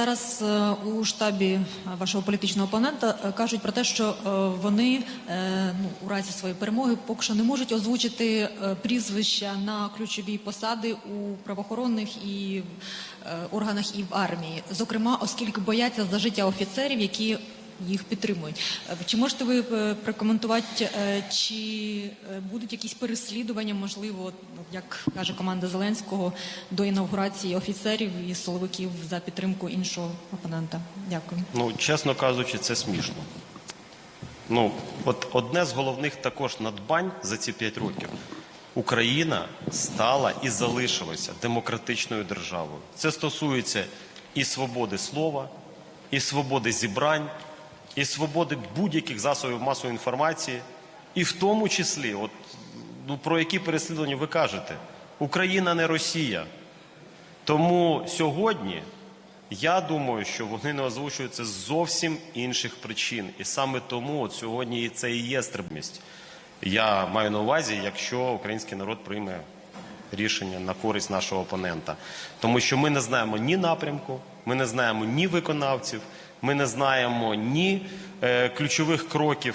Зараз е, у штабі вашого політичного опонента е, кажуть про те, що е, вони ну, у разі своєї перемоги поки що не можуть озвучити прізвища на ключові посади у правоохоронних і органах і в армії, зокрема, оскільки бояться за життя офіцерів, які їх підтримують. Е, Чи можете ви е, прокоментувати, е, чи будуть якісь переслідування, можливо, як каже команда Зеленського, до інаугурації офіцерів і силовиків за підтримку іншого опонента? Дякую. Ну, чесно кажучи, це смішно. Ну, от одне з головних також надбань за ці п'ять років. Україна стала і залишилася демократичною державою. Це стосується і свободи слова, і свободи зібрань, і свободи будь-яких засобів масової інформації, і в тому числі, от, ну, про які переслідування ви кажете, Україна не Росія. Тому сьогодні я думаю, що вони не озвучуються з зовсім інших причин. І саме тому от сьогодні це і є стрибність. Я маю на увазі, якщо український народ прийме рішення на користь нашого опонента. Тому що ми не знаємо ні напрямку, ми не знаємо ні виконавців, ми не знаємо ні е, ключових кроків